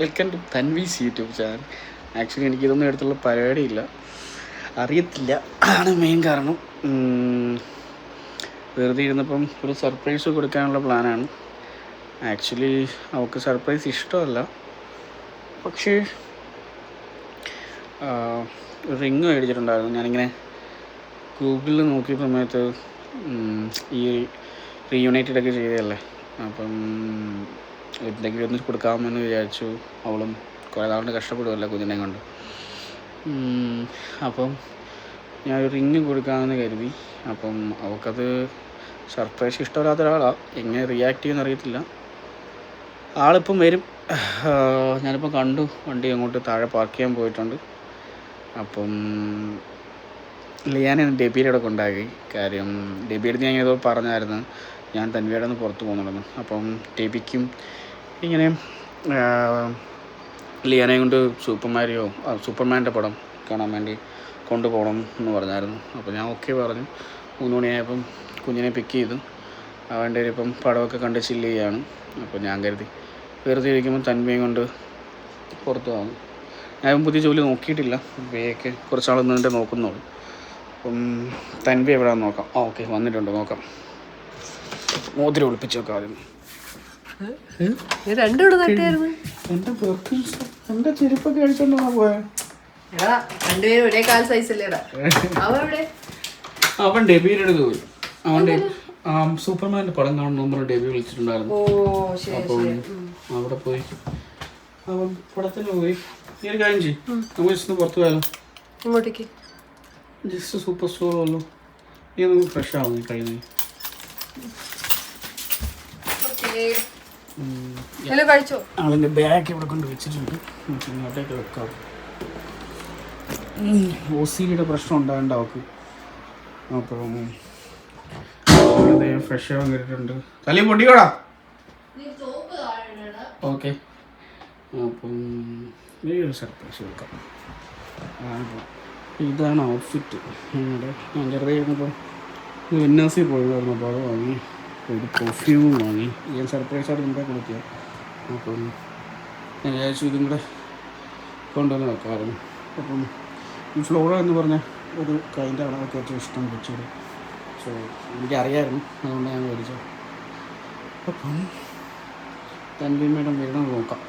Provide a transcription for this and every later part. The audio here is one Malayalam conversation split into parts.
Welcome to Thanvee's YouTube channel actually എനിക്കിതൊന്നും എടുത്തുള്ള പരിപാടിയില്ല. അറിയത്തില്ല. ആണ് മെയിൻ കാരണം. വെറുതെ ഇരുന്നപ്പം ഒരു സർപ്രൈസ് കൊടുക്കാനുള്ള പ്ലാനാണ് ആക്ച്വലി അവൾക്ക് സർപ്രൈസ് ഇഷ്ടമല്ല. പക്ഷേ റിങ് മേടിച്ചിട്ടുണ്ടായിരുന്നു. ഞാനിങ്ങനെ ഗൂഗിളിൽ നോക്കിയ സമയത്ത് ഈ റീയുണൈറ്റഡ് ഒക്കെ ചെയ്തതല്ലേ? അപ്പം എന്തെങ്കിലും ഒന്ന് കൊടുക്കാമെന്ന് വിചാരിച്ചു. അവളും കുറേ നാളുകൊണ്ട് കഷ്ടപ്പെടുമല്ലോ കുഞ്ഞിനെ കൊണ്ട്. അപ്പം ഞാൻ ഒരു റിങ് കൊടുക്കാമെന്ന് കരുതി. അപ്പം അവൾക്കത് സർപ്രൈസ് ഇഷ്ടമില്ലാത്ത ഒരാളാണ് എങ്ങനെ റിയാക്ട് ചെയ്യുമെന്ന് അറിയത്തില്ല. ആളിപ്പം വരും. ഞാനിപ്പം കണ്ടു. വണ്ടി അങ്ങോട്ട് താഴെ പാർക്ക് ചെയ്യാൻ പോയിട്ടുണ്ട്. അപ്പം ലിയാനെ ഡെബിയുടെ അവിടെ കൊണ്ടാക്കി കാര്യം ഡെബിയുടെ ഞാൻ ഏതോ പറഞ്ഞായിരുന്നു. ഞാൻ തൻവിയുടെ ഒന്ന് പുറത്ത് പോകുന്നുണ്ടെന്ന് അപ്പം ഡെബിക്കും ഇങ്ങനെ ലിയാനയും ലിയാനെ കൊണ്ട് സൂപ്പർമാരിയോ സൂപ്പർമാന്റെ പടം കാണാൻ വേണ്ടി കൊണ്ടുപോകണം എന്ന് പറഞ്ഞായിരുന്നു. അപ്പോൾ ഞാൻ ഓക്കെ പറഞ്ഞു. മൂന്ന് മണിയായപ്പം കുഞ്ഞിനെ പിക്ക് ചെയ്തു. അവന്റെ ഒരു ഇപ്പം പടമൊക്കെ കണ്ട് ചില്ല് ചെയ്യാണ്. അപ്പോൾ ഞാൻ കരുതി വെറുതെ ഇരിക്കുമ്പോൾ തന്മയും കൊണ്ട് പുറത്തു പോകുന്നു ഞാൻ പുതിയ ജോലി നോക്കിയിട്ടില്ല. വേയൊക്കെ കുറച്ചാൾ നിന്നിട്ട് നോക്കുന്നുള്ളൂ. അപ്പം തൻവി എവിടെയാണെന്ന് നോക്കാം. ഓക്കെ വന്നിട്ടുണ്ട്. നോക്കാം. മോതിരം ഒളിപ്പിച്ച് നോക്കാം ആദ്യം രണ്ടുകൂടെ തട്ടിയായിരുന്നു. എന്റെ പെർഫ്യൂംസ് എന്റെ ചെരുപ്പൊക്കെ അടിച്ചോണ്ടാ പോയത് എടാ രണ്ടുപേരും ഒരേ കാൽ സൈസ് അല്ലേടാ അവ എവിടെ? അവൻ ഡെബിയുടെ അടുത്ത് പോയി. ആ സൂപ്പർമാന്റെ പടം കാണണമെന്ന് ഡെബ്യൂ ഡെബി വിളിച്ചിട്ടുണ്ടായിരുന്നു. അപ്പം അവിടെ പോയി. അവൻ പടത്തിന് പോയി. നീ ഒരു കാര്യം ചെയ്യും. നമുക്ക് ജസ്റ്റ് പുറത്ത് പോയാലോ? ഇങ്ങോട്ടേക്ക്. ജസ്റ്റ് സൂപ്പർ സ്റ്റോർ വല്ലോ നീ ഒന്ന് ഫ്രഷ് ആവുന്നു കഴിയുന്നത് ഹലോ ആളിന്റെ ബാഗ് ഇവിടെ കൊണ്ട് വെച്ചിട്ടുണ്ട്. ഇങ്ങോട്ടേക്ക് വെക്കാം. ഒ സിയുടെ പ്രശ്നം ഉണ്ടാകണ്ട അവക്ക്. അപ്പം ഫ്രഷ് ആവാൻ കയറിയിട്ടുണ്ട് തലയും പൊട്ടിക്കോടാ. ഓക്കെ അപ്പം ഈ ഒരു സർപ്രൈസ് വെക്കാം. ഇതാണ് ഔട്ട്ഫിറ്റ് ഞങ്ങളുടെ ഞാൻ ചെറുതായിരുന്നപ്പോൾ എൻ എസ് സി പോയതായിരുന്നു അപ്പോൾ അത് വാങ്ങി. ഒരു പെർഫ്യൂമും വാങ്ങി. ഞാൻ സർപ്രൈസായിട്ട് മുമ്പേ കൊടുക്കുക അപ്പം ഞാൻ വിചാരിച്ചു ഇതും കൂടെ കൊണ്ടുവന്ന് വെക്കാമായിരുന്നു. അപ്പം ഈ ഫ്ലോറ എന്ന് പറഞ്ഞ ഒരു കൈന്റെ അതൊക്കെ ഏറ്റവും ഇഷ്ടം വെച്ചത് സോ എനിക്കറിയായിരുന്നു. അതുകൊണ്ട് ഞാൻ മേടിച്ചത്. അപ്പം തൻവി മേഡം വീണ്ടും നോക്കാം.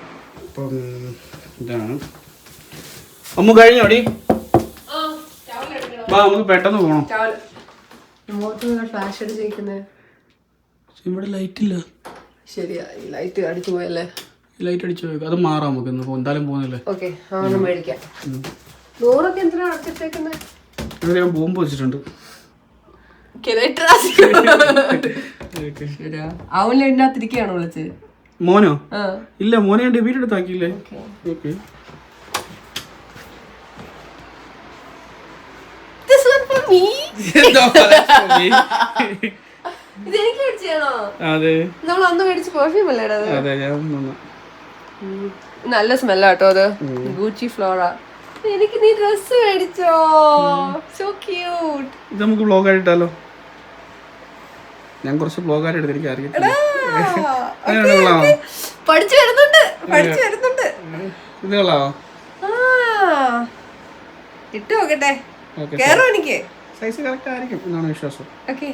അപ്പം ഇതാണ്. അമ്മ കഴിഞ്ഞോടി വാ നമുക്ക് പെട്ടെന്ന് പോകണം ഫ്ലാഷ് അടിച്ചിരിക്കുന്നത് ഇവിടെ ലൈറ്റ് ഇല്ല. ശരിയാ ലൈറ്റ് അടിച്ചു പോയല്ലേ? ലൈറ്റ് അടിച്ചു പോയി അത് മാറാം നമുക്ക് ഇന്ന്. എന്തായാലും പോകുന്നില്ലേ? ഓക്കെ നമ്മൾ മേടിക്കാം. നൂറൊക്കെ എന്തിനാ അടച്ചിട്ടേക്കുന്നത് ഇവിടെ ഞാൻ ബോംബ് വെച്ചിട്ടുണ്ട്. എണ്ണാത്തിരിക്കുകയാണോ വിളിച്ചത്. മോനോ? ഇല്ല മോനെ ഞാൻ debit എടുത്താക്കിയില്ലേ okay. This one for me. ഇത് എനിക്ക് മേടിച്ചാണോ അതെ നല്ല സ്മെല്ല കേട്ടോ അത്? ഗൂച്ചി ഫ്ലോറ എനിക്ക് നീ ഡ്രസ് മേടിച്ചോ. സോ ക്യൂട്ട് ഇത് നമുക്ക് ബ്ലോഗ് ആയിട്ടാലോ? ഞാൻ കുറച്ച് ബ്ലോഗ് ആയിട്ട് എടുത്ത് എനിക്ക് അറിയാം പഠിച്ചു വരുന്നുണ്ട് പഠിച്ചു വരുന്നുണ്ട്. ഇത് കൊള്ളാവോ ഇട്ട് നോക്കട്ടെ. കേറോ എനിക്ക്. സൈസ് കറക്റ്റ് ആയിരിക്കും എന്നാണ് വിശ്വാസം. ഓക്കെ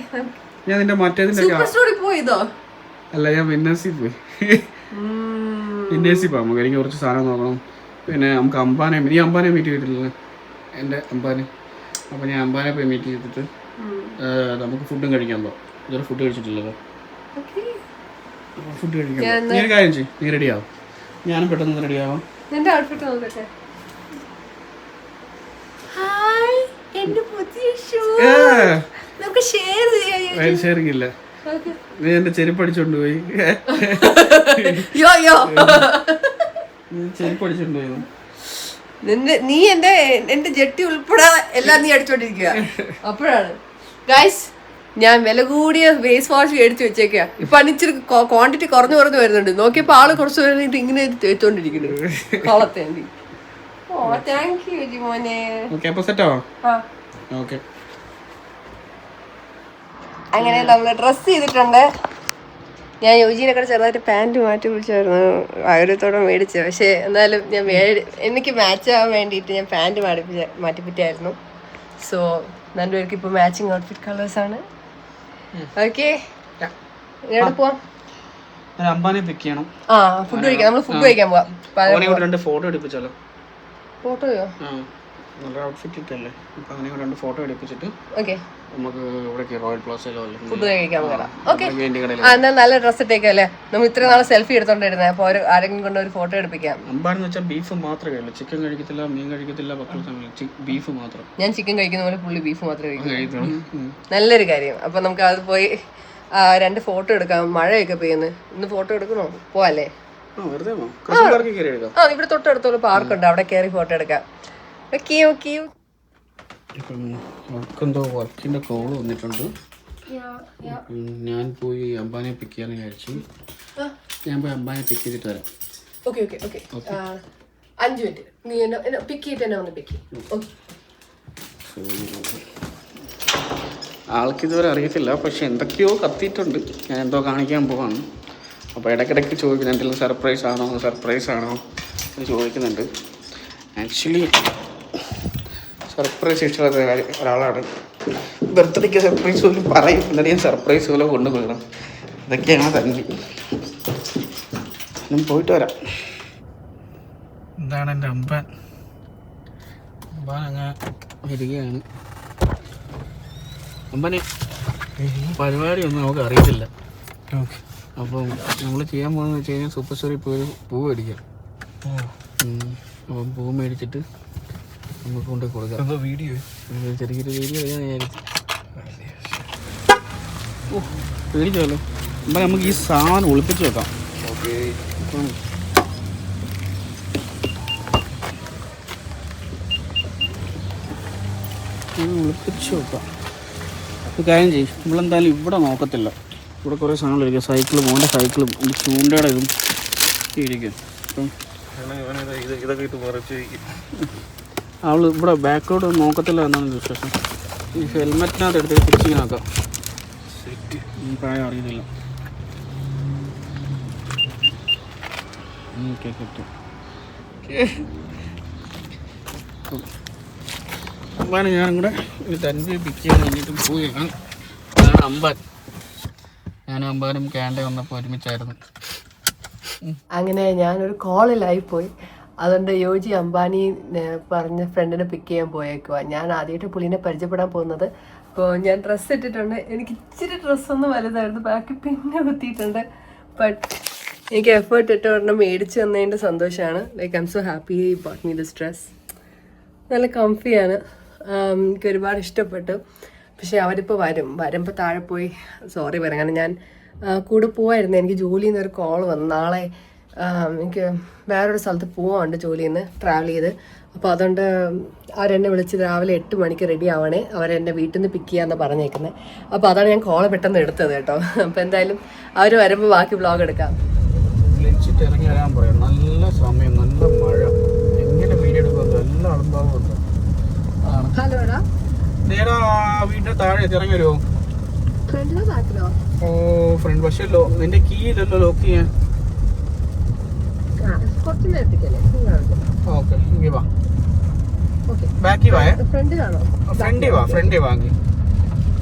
ഞാൻ നിന്റെ മറ്റേതിന്റെ സൂപ്പർ സ്റ്റോറി പോയതോ? അല്ല ഞാൻ വിന്നേഴ്സിൽ പോയി. വിന്നേഴ്സിൽ പോകാം നമുക്ക്. എനിക്ക് കുറച്ച് സാധനം നോക്കണം. പിന്നെ നമുക്ക് അമ്പാനെ നീ അമ്പാനെ മീറ്റ് ചെയ്തിട്ടില്ല എന്റെ അമ്പാനെ അപ്പോൾ ഞാൻ അമ്പാനെ പോയി മീറ്റ് ചെയ്തിട്ട് നമുക്ക് ഫുഡും കഴിക്കാൻ പോകാം ഇതുവരെ ഫുഡ് കഴിച്ചിട്ടില്ലല്ലോ. ഫുഡ് കഴിക്കാം നീ ഒരു കാര്യം ചെയ്യും. നീ റെഡിയാവും ഞാനും പെട്ടെന്ന് റെഡിയാവാം എന്റെ ഔട്ട്ഫിറ്റ് നോക്കട്ടെ ഹായ് എന്റെ പുതിയ ഷൂ നമുക്ക് ഷെയർ ചെയ്യാം ഷെയറിംഗ് ഇല്ല നീ എന്റെ ചെരുപ്പ് അടിച്ചോണ്ട് പോയി. യോ യോ. ചെരുപ്പ് അടിച്ചോണ്ട് പോയി. നിന്റെ നീ എന്റെ എന്റെ ജെട്ടി ഉൾപ്പെടാതെ എല്ലാം നീ അടിച്ചോണ്ടിരിക്കുക അപ്പോഴാണ്. ഗൈസ് ഞാൻ വില കൂടിയ ഫേസ് വാഷ് മേടിച്ച് വെച്ചേക്കുക ഇപ്പൊ അനിച്ചിരി ക്വാണ്ടിറ്റി കുറഞ്ഞു കുറഞ്ഞു വരുന്നുണ്ട്. നോക്കിയപ്പോ ആൾ കുറച്ച് കഴിഞ്ഞിട്ട് ഇങ്ങനെ തേച്ചോണ്ടിരിക്കുന്നു. കോളത്തേണ്ടി ഓ താങ്ക് യു ജിമോനെ. ഓക്കെ അപ്പോൾ സെറ്റാവാം ആ. ഓക്കെ അങ്ങനെ നമ്മൾ ഡ്രസ്സ് ചെയ്തിട്ടുണ്ട്. ഞാൻ യോജീനൊക്കെ ചെറുതായിട്ട് പാന്റ് മാറ്റി വിളിച്ചായിരുന്നു. ആയിരത്തോടെ മേടിച്ചത് പക്ഷേ എന്നാലും ഞാൻ മേടി എനിക്ക് മാച്ച് ആവാൻ വേണ്ടിയിട്ട് ഞാൻ പാന്റ് മാറ്റിപ്പിച്ച മാറ്റിപ്പിറ്റായിരുന്നു സോ രണ്ടുപേർക്ക് ഇപ്പോൾ മാച്ചിങ് ഔട്ട്ഫിറ്റ് കളേഴ്സാണ് ഓക്കെ എവിടെ പോവാം. അമ്പാനെ പിക്ക് ചെയ്യണം. ആ ഫുഡ് കഴിക്കാം. നമ്മൾ ഫുഡ് കഴിക്കാൻ പോവാം. ഫോട്ടോ എടുപ്പിച്ചാലോ? ഫോട്ടോയോ നല്ല ഔട്ട്ഫിറ്റ് ഇട്ടല്ലേ? അപ്പൊ അങ്ങനെ രണ്ട് ഫോട്ടോ എടുപ്പിച്ചിട്ട് ഓക്കെ നമുക്ക് ഇവിടെ റോയൽ പ്ലാസയിലോ അല്ലെങ്കിൽ ഫുഡ് കഴിക്കാൻ ഓക്കെ എന്നാൽ നല്ല ഡ്രസ്സ് ഇട്ടേക്കല്ലേ നമ്മൾ ഇത്ര നാളെ സെൽഫി എടുത്തോണ്ടിരുന്നത് അപ്പോൾ ഒരു ആരെങ്കിലും കൊണ്ട് ഒരു ഫോട്ടോ എടുപ്പിക്കാം. അമ്പാടെന്ന് വെച്ചാൽ ബീഫ് മാത്രമേ ഉള്ളൂ. ചിക്കൻ കഴിക്കത്തില്ല മീൻ കഴിക്കത്തില്ല പക്കൾ ബീഫ് മാത്രം. ഞാൻ ചിക്കൻ കഴിക്കുന്ന പോലെ പുള്ളി ബീഫ് മാത്രമേ കഴിക്കൂ നല്ലൊരു കാര്യം. അപ്പൊ നമുക്ക് അത് പോയി രണ്ട് ഫോട്ടോ എടുക്കാം. മഴയൊക്കെ പെയ്യുന്നു. ഇന്ന് ഫോട്ടോ എടുക്കണോ? പോവാല്ലേ? ഇവിടെ തൊട്ടടുത്തുള്ള പാർക്കുണ്ട് അവിടെ കയറി ഫോട്ടോ എടുക്കാം. Okay okay. അവർക്കെന്തോ വർക്കിന്റെ കോൾ വന്നിട്ടുണ്ട്. ഞാൻ പോയി അമ്പാനെ പിക്ക് ചെയ്യാന്ന് വിചാരിച്ചു. ഞാൻ പോയി അമ്പാനെ പിക്ക് ചെയ്തിട്ട് വരാം. ഓക്കെ ഓക്കെ ഓക്കെ അഞ്ച് മിനിറ്റ് നീ എന്നെ പിക്ക് ചെയ്തിട്ട് എന്നെ വന്ന് പിക്ക് ഓക്കെ ആൾക്കിതുവരെ അറിയത്തില്ല പക്ഷെ എന്തൊക്കെയോ കത്തിയിട്ടുണ്ട്. ഞാൻ എന്തോ കാണിക്കാൻ പോവാണ്. അപ്പോൾ ഇടക്കിടക്ക് ചോദിക്കുന്നു എന്തെങ്കിലും സർപ്രൈസ് ആണോ സർപ്രൈസ് ആണോ എന്ന് ചോദിക്കുന്നുണ്ട്. ആക്ച്വലി സർപ്രൈസ് ഇഷ്ടമുള്ള ഒരാളാണ്. ബർത്ത്ഡേക്ക് സർപ്രൈസ് പോലും പറയും. എന്നിട്ട് ഞാൻ സർപ്രൈസ് പോലെ കൊണ്ടുപോകണം. ഇതൊക്കെയാണ് തന്നി. ഞാൻ പോയിട്ട് വരാം. എന്താണ് എന്റെ അമ്പൻ. അമ്പൻ അങ്ങ് വരികയാണ്. അമ്പനെ പരിപാടിയൊന്നും നമുക്ക് അറിയത്തില്ല. അപ്പം നമ്മൾ ചെയ്യാൻ പോകുന്നത് വെച്ച് കഴിഞ്ഞാൽ സൂപ്പർ സ്റ്റോറിൽ പോയി പൂ മേടിക്കാം. അപ്പം പൂ മേടിച്ചിട്ട് നമുക്ക് കൊണ്ട് കൊടുക്കാം. വീഡിയോ ചെറിയ ചെറിയൊരു വീഡിയോ ചെയ്യാൻ വിചാരിച്ചു. ഓ പേടിച്ചല്ലോ അപ്പം നമുക്ക് ഈ സാധനം ഒളിപ്പിച്ച് വെക്കാം. ഓക്കെ. ഇത് ഒളിപ്പിച്ച് വെക്കാം. ഒരു കാര്യം ചെയ്യും. നമ്മളെന്തായാലും ഇവിടെ നോക്കത്തില്ല. ഇവിടെ കുറേ സാധനങ്ങളിരിക്കും സൈക്കിൾ മോന്റെ സൈക്കിളും ചൂണ്ടയുടെ ഇതും ഇരിക്കും. അപ്പം ഇതൊക്കെ ഇട്ട് മറിച്ച് അവൾ ഇവിടെ ബാക്കിലോട്ട് നോക്കത്തില്ല എന്നാണ് വിശേഷം ഈ ഹെൽമെറ്റിനകത്ത് എടുത്ത് ഫിക്സിങ് ആക്കാം സെറ്റ് പ്രായം അറിയുന്നില്ല. ഓക്കെ അമ്പാനെ ഞാനും കൂടെ ഒരു തൻവി പിക്ക് ചെയ്യാൻ വേണ്ടിയിട്ട് പോവുകയാണ്. അതാണ് അമ്പാൻ. ഞാനും അമ്പാനും ക്യാൻഡ വന്നപ്പോൾ ഒരുമിച്ചായിരുന്നു. അങ്ങനെ ഞാനൊരു കോളിലായി പോയി അതുകൊണ്ട് യോജി അംബാനി പറഞ്ഞ ഫ്രണ്ടിനെ പിക്ക് ചെയ്യാൻ പോയേക്കുവാ. ഞാൻ ആദ്യമായിട്ട് പുള്ളിനെ പരിചയപ്പെടാൻ പോകുന്നത്. അപ്പോൾ ഞാൻ ഡ്രസ്സ് ഇട്ടിട്ടുണ്ട്. എനിക്ക് ഇച്ചിരി ഡ്രസ്സൊന്നും വലുതായിരുന്നു. ബാക്കി പിന്നെ കുത്തിയിട്ടുണ്ട്. ബട്ട് എനിക്ക് എഫേർട്ട് ഇട്ട് ഒരെണ്ണം മേടിച്ച് തന്നതിന്റെ സന്തോഷമാണ് like I so happy bought me this dress നല്ല കംഫിയാണ് എനിക്ക് ഒരുപാട് ഇഷ്ടപ്പെട്ടു. പക്ഷേ അവരിപ്പോൾ വരും. വരുമ്പോൾ താഴെ പോയി. സോറി പറയാൻ ഞാൻ കൂടെ പോവായിരുന്നു. എനിക്ക് ജോലിയിൽ ഒരു കോൾ വന്നു. നാളെ എനിക്ക് വേറൊരു സ്ഥലത്ത് പോവാണ്ട് ജോലിയിൽ നിന്ന് ട്രാവൽ ചെയ്ത്. അപ്പോൾ അതുകൊണ്ട് അവരെന്നെ വിളിച്ച് രാവിലെ എട്ട് മണിക്ക് റെഡി ആവണേ. അവരെന്നെ വീട്ടിൽ നിന്ന് പിക്ക് ചെയ്യാമെന്ന് പറഞ്ഞേക്കുന്നത് അപ്പോൾ അതാണ് ഞാൻ കോൾ പെട്ടെന്ന് എടുത്തത് കേട്ടോ. അപ്പോൾ എന്തായാലും അവർ വരുമ്പോൾ ബാക്കി ബ്ലോഗ് എടുക്കാം. ഇറങ്ങി വരാൻ പറയാം നല്ല സമയം നല്ല മഴ. എങ്ങനെ വീഡിയോ എടുക്കുമല്ലോ എല്ലാ അളമ്പാവുണ്ട് അതാണ് ഹലോ എടാ. നേരെ ആ വീടിന്റെ താഴെ ഇറങ്ങി വരുമോ ഫ്രണ്ടിലോ ബാക്കിലോ ഓ ഫ്രണ്ട് പക്ഷേ അല്ലോ നിന്റെ കീ ഇല്ലല്ലോ ലോക്ക് ചെയ്യാൻ. കുറച്ച് നേരത്തേക്കല്ലേ? ഓക്കെ ഇങ്ങി വാ. ഓക്കെ. ബാക്കി വാ ഫ്രണ്ടിലാണോ? ഫ്രണ്ടി വാ ഫ്രണ്ടി വാങ്ങി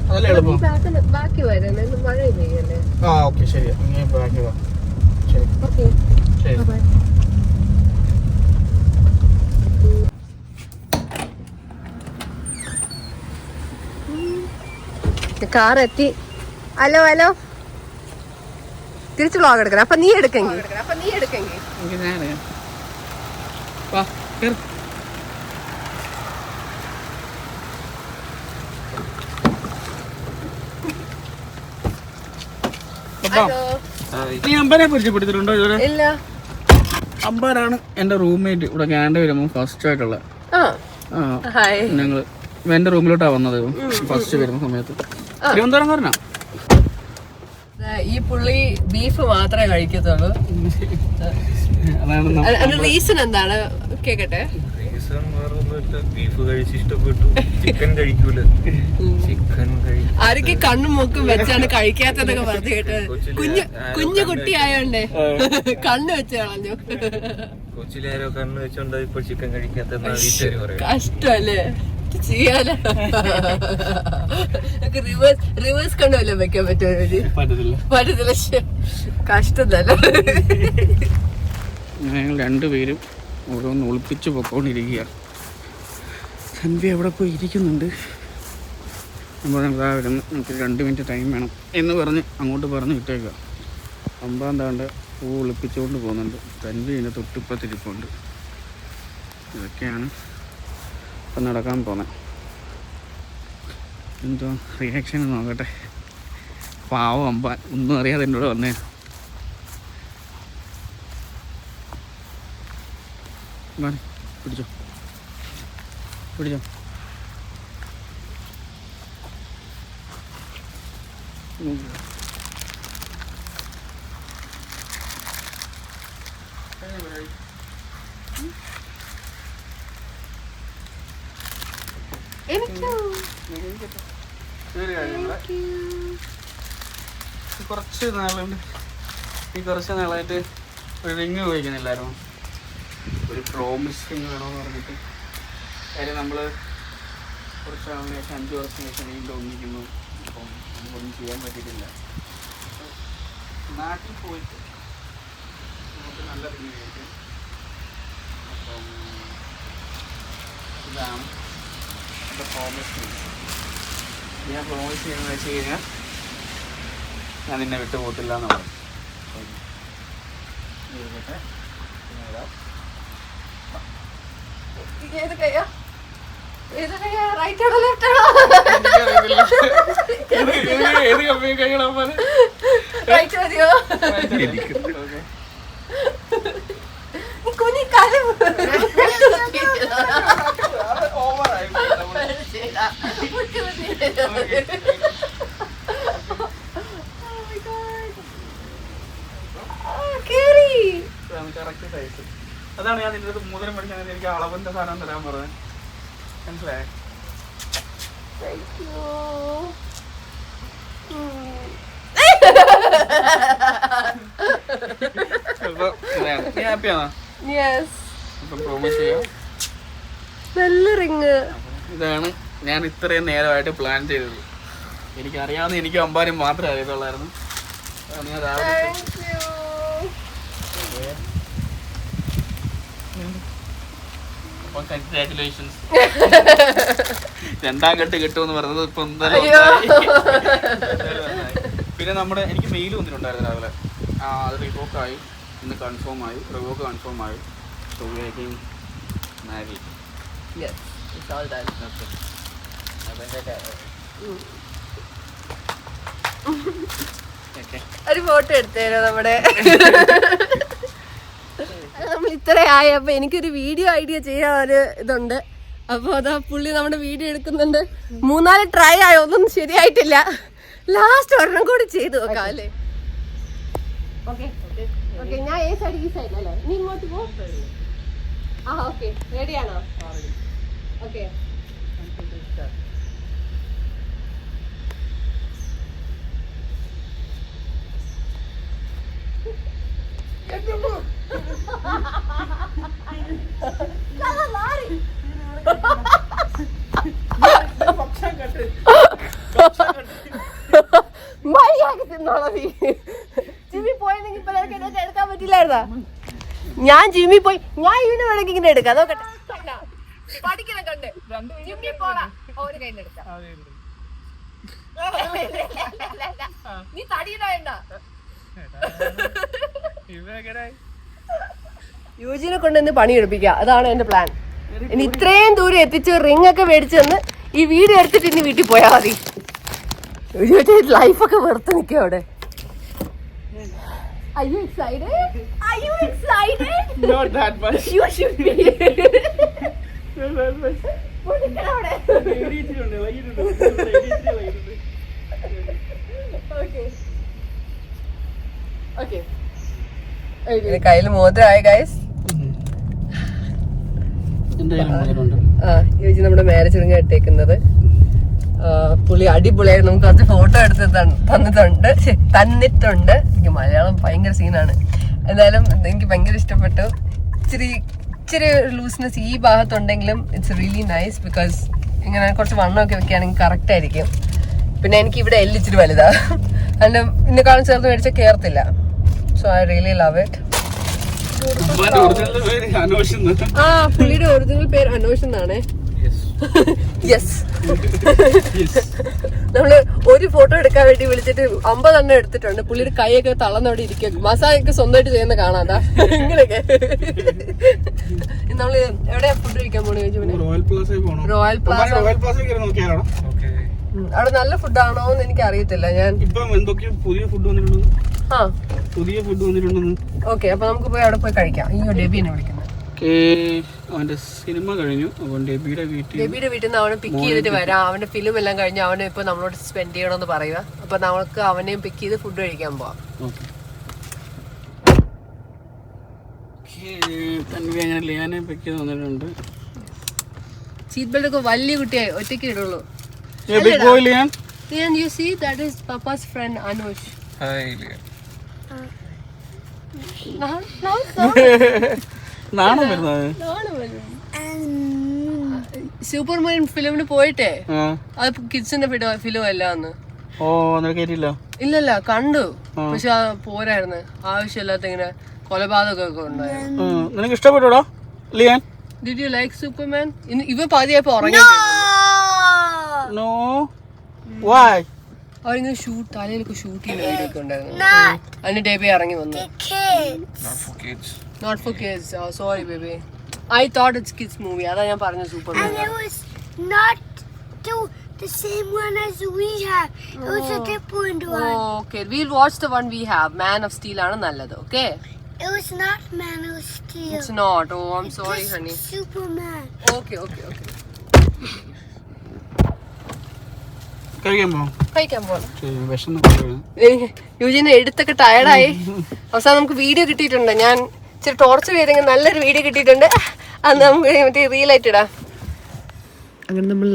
അതല്ലേ എളുപ്പം? ബാക്കി വരുന്നത് മഴ പെയ്യല്ലേ ആ ഓക്കെ ശരി ഇങ്ങനെ ബാക്കി വാ. ശരി. ഓക്കെ. ശരി. കാർ എത്തി ഹലോ ഹലോ. തിരിച്ച് വ്ളോഗ് എടുക്കണം. അപ്പൊ നീ എടുക്കെങ്കിൽ അപ്പൊ നീ എടുക്കെങ്കിൽ എനിക്ക് ഞാനേ വാ കേറ്. അപ്പാ, നീ അമ്പനെ പരിചയപ്പെടുത്തിയിട്ടുണ്ടോ ഇതുവരെ? അമ്പാരാണ് എന്റെ റൂംമേറ്റ്. ഇവിടെ ഗാണ്ട വരുമ്പോൾ ഫസ്റ്റ് ആയിട്ടുള്ള ഞങ്ങൾ എന്റെ റൂമിലോട്ടാണ് വന്നത് ഫസ്റ്റ് വരുന്ന സമയത്ത്. തിരുവനന്തപുരംകാരനാ? ഈ പുള്ളി ബീഫ് മാത്രമേ കഴിക്കത്തുള്ളൂ. റീസൺ എന്താണ്? കേക്കട്ടെ. ആരൊക്കെ കണ്ണും മൂക്കും വെച്ചാണ് കഴിക്കാത്തതൊക്കെ പറഞ്ഞു കേട്ടത് കുഞ്ഞു കുഞ്ഞു കുട്ടിയായോണ്ടേ കണ്ണ് വെച്ച് കളഞ്ഞു. കൊച്ചിലാരോ കണ്ണ് വെച്ചോണ്ടാ ഇപ്പൊ ചിക്കൻ കഴിക്കാത്ത കഷ്ടല്ലേ? ചെയ്യാലോ? റിവേഴ്സ് റിവേഴ്സ് കണ്ണു വല്ലതും വെക്കാൻ പറ്റുമോ? പറ്റത്തില്ല. പറ്റത്തില്ല. കഷ്ടം തന്നെ. ഞങ്ങൾ രണ്ടുപേരും ഓരോന്ന് ഒളിപ്പിച്ച് പൊക്കോണ്ടിരിക്കുകയാണ്. സന്ധ്യ അവിടെ പോയി ഇരിക്കുന്നുണ്ട്? അമ്പഴാ ഇതാ വരുന്നു. നമുക്ക് രണ്ട് മിനിറ്റ് ടൈം വേണം എന്ന് പറഞ്ഞ് അങ്ങോട്ട് പറഞ്ഞ് ഇട്ടേക്കുക. അമ്പാൻ താണ്ട് പൂ ഒളിപ്പിച്ചുകൊണ്ട് പോകുന്നുണ്ട്. തന്റെ ഇതിന്റെ തൊട്ടിപ്പത്തിരിപ്പുണ്ട് ഇതൊക്കെയാണ് ഇപ്പം നടക്കാൻ പോകുന്നത്. എന്തോ റിയാക്ഷൻ നോക്കട്ടെ. പാവം അമ്പാൻ. ഒന്നും അറിയാതെ എന്നോട് വന്നേ മാറി പിടിച്ചോ. പിടിച്ചോ. കുറച്ച് നാളുണ്ട്. ഈ കുറച്ച് നാളായിട്ട് ഒരു റിങ് ഉപയോഗിക്കുന്നില്ലായിരുന്നു ഒരു പ്രോമിസ് റിങ് വേണമെന്ന് പറഞ്ഞിട്ട്. കാര്യം നമ്മൾ കുറച്ച് നാളിന് ശേഷം അഞ്ച് വർഷം ശേഷം വീണ്ടും ഒന്നിക്കുന്നു അപ്പം നമുക്കൊന്നും ചെയ്യാൻ പറ്റിയിട്ടില്ല. നാട്ടിൽ പോയിട്ട് നമുക്ക് നല്ല കഴിക്കും അപ്പം ഇതാണ് എന്റെ പ്രോമിസ് ഞാൻ പ്രോമിസ് ചെയ്യുന്നത് വെച്ച് കഴിഞ്ഞാൽ ഞാൻ നിന്നെ വിട്ടു പോകത്തില്ല എന്ന് പറഞ്ഞു അപ്പം ഇത് ഇരിക്കട്ടെ. പിന്നെ ഇതാ. ഏത് കയ്യാ ഏത് കയ്യാ റൈറ്റ് ആണോ? ലെഫ്റ്റ് ആണോ. ഏത് കമ്പനി കഴിയണം പോലെ റൈറ്റ് മതിയോ? കുഞ്ഞി കാലം കേറി. കറക്റ്റ് സൈസ് അതാണ് ഞാൻ നിന്റെ അടുത്ത് മൂന്നരം പഠിക്കാൻ എനിക്ക് അളവിന്റെ സാധനം തരാൻ പറഞ്ഞത്. മനസ്സിലായേ? നല്ല റിങ് ഇതാണ് ഞാൻ ഇത്രയും നേരമായിട്ട് പ്ലാൻ ചെയ്തത്. എനിക്കറിയാവുന്ന എനിക്ക് അമ്പാനും മാത്രമേ അറിയത്തുള്ളായിരുന്നു. ഞാൻ രാവിലെ അപ്പോൾ കൺഗ്രാറ്റുലേഷൻസ് രണ്ടാം കെട്ട് കിട്ടുമെന്ന് പറഞ്ഞത് ഇപ്പൊ. പിന്നെ നമ്മുടെ എനിക്ക് മെയിൽ വന്നിട്ടുണ്ടായിരുന്നു രാവിലെ. ആ അത് റിവോക്ക് ആയി. ഇന്ന് കൺഫേം ആയി. റിവോക്ക് കൺഫേം ആയി. So we yes marry all done അതിന്റെ ഓക്കെ ഒരു ഫോട്ടോ എടുത്തേരോ നമ്മുടെ? നമ്മൾ ഇത്ര ആയപ്പോ എനിക്കൊരു വീഡിയോ ഐഡിയ ചെയ്യാൻ ഒരു ഇതുണ്ട്. അപ്പൊ അതാ പുള്ളി നമ്മുടെ വീഡിയോ എടുക്കുന്നുണ്ട്. മൂന്നാൽ ട്രൈ ആയോ? ഒന്നും ശരിയായിട്ടില്ല. ലാസ്റ്റ് ഒരെണ്ണം കൂടി ചെയ്തു നോക്കാം അല്ലേ? ഓക്കെ ഓക്കെ ഞാൻ ഏ സൈഡ് ഈ സൈഡ് അല്ലേ? നീ ഇങ്ങോട്ട് പോ. ആ ഓക്കെ റെഡിയാണോ ഓക്കെ മര്യാദയ്ക്ക് തിന്നോളാം നീ ജിമ്മി പോയെങ്കിൽ ഇപ്പൊ നിനക്ക് എന്നെ എടുക്കാൻ പറ്റില്ലായിരുന്നാ ഞാൻ ജിമ്മി പോയി ഞാൻ ഇവന് വേണമെങ്കിൽ ഇങ്ങനെ എടുക്കാം. നോക്കട്ടെ? പഠിക്കണം കണ്ട്. ജിമ്മി പോടാ. ഒരു കയ്യിൽ എടുക്കാം. നീ തടിയിടാണ്ട യുവജിനെ കൊണ്ടുവന്ന് പണിയെടുപ്പിക്കുക അതാണ് എന്റെ പ്ലാൻ ഇനി ഇത്രയും ദൂരം എത്തിച്ച് റിംഗ് ഒക്കെ മേടിച്ചു തന്ന് ഈ വീട് എടുത്തിട്ട് ഇനി വീട്ടിൽ പോയാൽ മതി ലൈഫൊക്കെ വെറുത്ത് നിൽക്കുക അവിടെ Are you excited? Are you excited? Not that much. You should be. Not that much. പൊടിക്കണ അവിടെ. എഴുതിയിട്ടുണ്ട്, വൈകിട്ടുണ്ട്, എഴുതിയിട്ടുണ്ട്, വൈകിട്ടുണ്ട്. Okay. Okay. കയ്യിൽ മോതിരമായി ഗൈസ് ഇത് എന്തായാലും പറഞ്ഞിട്ടുണ്ട് ആ യോജി നമ്മുടെ മാരേജ് ഇട്ടേക്കുന്നത് പുളി പുള്ളി അടിപൊളിയായി നമുക്ക് കുറച്ച് ഫോട്ടോ എടുത്ത് തന്നിട്ടുണ്ട്. തന്നിട്ടുണ്ട്. എനിക്ക് മലയാളം ഭയങ്കര സീനാണ് എന്തായാലും എനിക്ക് ഭയങ്കര ഇഷ്ടപ്പെട്ടു. ഇച്ചിരി ഇച്ചിരി ലൂസ്നെസ് ഈ ഭാഗത്തുണ്ടെങ്കിലും ഇറ്റ്സ് റിയലി നൈസ് ബിക്കോസ് ഇങ്ങനെ കുറച്ച് വണ്ണമൊക്കെ വെക്കുകയാണെങ്കിൽ കറക്റ്റ് ആയിരിക്കും. പിന്നെ എനിക്ക് ഇവിടെ എല്ലാം ഇച്ചിരി അതിന്റെ ഇന്നെക്കാളും ചേർത്ത് മേടിച്ചാൽ കയറത്തില്ല so I really love it original പേര് അനോഷ് എന്ന്. ആ പുള്ളിയുടെ ഒറിജിനൽ പേര് അനോഷ് എന്നാണേ. യെസ് നമ്മൾ ഒരു ഫോട്ടോ എടുക്കാൻ വേണ്ടി വിളിച്ചിട്ട് അമ്പതെണ്ണം എടുത്തിട്ടുണ്ട്. പുള്ളിയുടെ കൈയൊക്കെ തളർന്നവിടെ ഇരിക്കും മസാജൊക്കെ സ്വന്തമായിട്ട് ചെയ്യുന്ന കാണാതാ. ഇങ്ങനെയൊക്കെ. നമ്മൾ എവിടെയാ ഫുഡ് കഴിക്കാൻ പോണേ റോയൽ പ്ലാസ അവിടെ നല്ല ഫുഡാണോ എന്ന് എനിക്ക് അറിയത്തില്ല ഞാൻ ഇപ്പം എന്തൊക്കെയോ പുതിയ ഫുഡ് വന്നിട്ടുണ്ടെന്ന് ആ പുതിയ ഫുഡ് വന്നിട്ടുണ്ടെന്ന് ഓക്കെ അപ്പൊ നമുക്ക് പോയി അവിടെ പോയി കഴിക്കാം. അയ്യോ ഡെബിനെ വിളിക്കുന്നത്. അവന്റെ സിനിമ കഴിഞ്ഞു. അപ്പോൾ ഡെബിയുടെ വീട്ടിൽ ഡെബിയുടെ വീട്ടിൽ നിന്ന് അവനെ പിക്ക് ചെയ്തിട്ട് വരാം. അവന്റെ ഫിലിം എല്ലാം കഴിഞ്ഞ് അവനെ ഇപ്പൊ നമ്മളോട് സ്പെൻഡ് ചെയ്യണമെന്ന് പറയുക. അപ്പൊ നമ്മൾക്ക് അവനെയും പിക്ക് ചെയ്ത് ഫുഡ് കഴിക്കാൻ പോവാം. തൻവി അങ്ങനെ ലിയാനെ പിക്ക് ചെയ്ത് വന്നിട്ടുണ്ട്. സീറ്റ് ബെൽറ്റ് ഒക്കെ വലിയ കുട്ടിയായി. ഒറ്റയ്ക്ക് ഇടുള്ളൂ. Big boy Liyan? And you see, that is Papa's friend Anush. Hi നാണം? വരുന്നത്? സൂപ്പർമാൻ ഫിലിമിന് പോയിട്ടേ. അത് കിഡ്സിന്റെ ഫിലിം അല്ല അന്ന്. ഓ കയറ്റിയില്ല ഇല്ലല്ല കണ്ടു. പക്ഷെ ആ പോരായിരുന്നു. ആവശ്യമില്ലാത്ത ഇങ്ങനെ കൊലപാതകമൊക്കെ ഉണ്ടായിരുന്നു. നിനക്ക് ഇഷ്ടപ്പെട്ടോടാ Liyan? Did you like Superman ഇവ പാതിയായപ്പോ ഉറങ്ങി. നോ വായ് അവരിങ്ങനെ ഷൂട്ട് തലയിലൊക്കെ ഷൂട്ട് ചെയ്യുന്ന വീഡിയോ ഒക്കെ ഉണ്ടായിരുന്നു. അതിന് ഡേബി ഇറങ്ങി വന്നു. Not for kids kids sorry baby I thought it's kids movie അതാ ഞാൻ പറഞ്ഞ super it the, same one as we have. It was a different one. Steel ആണ് നല്ലത് okay It was not Man of Steel. It's not. Oh, I'm um sorry, honey. Superman. Okay, okay, okay കഴിക്കാൻ പോകണം യുജിനെ എടുത്തൊക്കെ ടയർഡായി അവസാനം നമുക്ക് വീഡിയോ കിട്ടിയിട്ടുണ്ട്. ഞാൻ ഇച്ചിരി ടോർച്ച് ചെയ്തെങ്കിൽ നല്ലൊരു വീഡിയോ കിട്ടിയിട്ടുണ്ട്. അത് നമുക്ക് മറ്റേ റീലായിട്ട് ഇടാം. അങ്ങനെ നമ്മൾ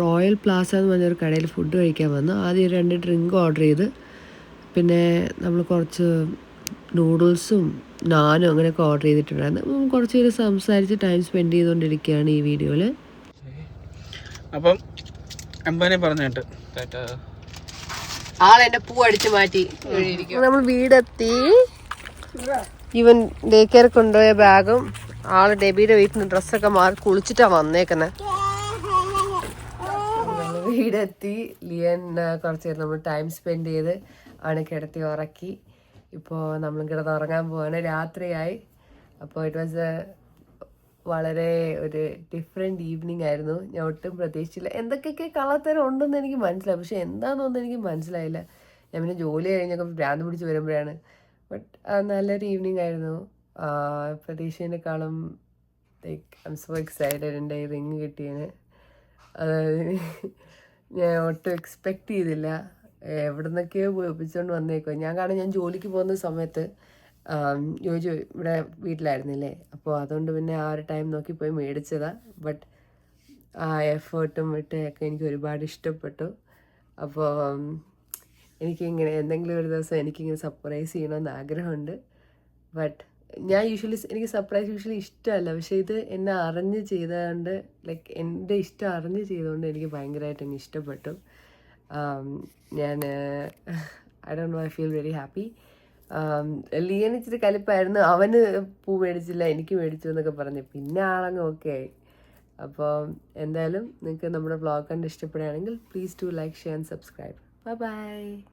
റോയൽ പ്ലാസ എന്ന് പറഞ്ഞൊരു കടയിൽ ഫുഡ് കഴിക്കാൻ വന്നു. ആദ്യം രണ്ട് ഡ്രിങ്ക് ഓർഡർ ചെയ്ത്. പിന്നെ നമ്മൾ കുറച്ച് നൂഡിൽസും നാനും അങ്ങനെയൊക്കെ ഓർഡർ ചെയ്തിട്ടുണ്ടായിരുന്നു. അപ്പം കുറച്ച് പേര് സംസാരിച്ച് ടൈം സ്പെൻഡ് ചെയ്തുകൊണ്ടിരിക്കുകയാണ് ഈ വീഡിയോയിൽ അപ്പം അമ്പാനെ പറഞ്ഞിട്ട്. ആളെന്റെ പൂ അടിച്ചു മാറ്റി നമ്മൾ വീടെത്തി. ഇവൻ ഡേ കെയർ കൊണ്ടുപോയ ബാഗും ആൾ ഡെബിയുടെ വീട്ടിൽ നിന്ന് ഡ്രസ്സൊക്കെ മാറി കുളിച്ചിട്ടാ വന്നേക്കുന്നെ. നമ്മൾ വീടെത്തി. ലിയൻ കുറച്ച് നേരം നമ്മൾ ടൈം സ്പെൻഡ് ചെയ്ത് അവനെ കിടത്തി ഉറക്കി. ഇപ്പോൾ നമ്മൾ കിടന്ന് ഉറങ്ങാൻ പോവാണ്. രാത്രിയായി. അപ്പോൾ ഇറ്റ് വാസ് വളരെ ഒരു ഡിഫറെന്റ് ഈവനിങ് ആയിരുന്നു. ഞാൻ ഒട്ടും പ്രതീക്ഷിച്ചില്ല. എന്തൊക്കെയൊക്കെ കള്ളത്തരം ഉണ്ടെന്ന് എനിക്ക് മനസ്സിലായി. പക്ഷേ എന്താണെന്നൊന്നും എനിക്ക് മനസ്സിലായില്ല. ഞാൻ പിന്നെ ജോലി കഴിഞ്ഞൊക്കെ ഭ്രാന്ത് പിടിച്ച് വരുമ്പോഴാണ്. ബട്ട് നല്ലൊരു ഈവനിങ് ആയിരുന്നു. പ്രതീക്ഷേനേക്കാളും ലൈക്ക് ഐ സോ എക്സൈറ്റഡ് എന്റെ റിങ് കിട്ടിയതിന്. അതായത് ഞാൻ ഒട്ടും എക്സ്പെക്റ്റ് ചെയ്തില്ല. എവിടെ നിന്നൊക്കെയോ ഉപയോഗിച്ചുകൊണ്ട് വന്നേക്കോ ഞാൻ കാരണം ഞാൻ ജോലിക്ക് പോകുന്ന സമയത്ത് യോജു ഇവിടെ വീട്ടിലായിരുന്നില്ലേ? അപ്പോൾ അതുകൊണ്ട് പിന്നെ ആ ഒരു ടൈം നോക്കി പോയി മേടിച്ചതാണ് ബട്ട് ആ എഫേർട്ടും വിട്ടൊക്കെ എനിക്ക് ഒരുപാട് ഇഷ്ടപ്പെട്ടു. അപ്പോൾ എനിക്കിങ്ങനെ എന്തെങ്കിലും ഒരു ദിവസം എനിക്കിങ്ങനെ സർപ്രൈസ് ചെയ്യണമെന്ന് ആഗ്രഹമുണ്ട്. ബട്ട് ഞാൻ യൂഷ്വലി എനിക്ക് സർപ്രൈസ് യൂഷ്വലി ഇഷ്ടമല്ല. പക്ഷേ ഇത് എന്നെ അറിഞ്ഞ് ചെയ്തതുകൊണ്ട് ലൈക്ക് എന്റെ ഇഷ്ടം അറിഞ്ഞ് ചെയ്തുകൊണ്ട് എനിക്ക് ഭയങ്കരമായിട്ട് എനിക്ക് ഇഷ്ടപ്പെട്ടു. ഞാൻ I don't know I feel very happy Liyan കലിപ്പായിരുന്നു. അവന് പൂ മേടിച്ചില്ല എനിക്ക് മേടിച്ചു എന്നൊക്കെ പറഞ്ഞു. പിന്നെ ആളങ്ങ് ഓക്കെ ആയി. അപ്പോൾ എന്തായാലും നിങ്ങൾക്ക് നമ്മുടെ വ്ളോഗ് കണ്ട് ഇഷ്ടപ്പെടുകയാണെങ്കിൽ please to like share and subscribe bye bye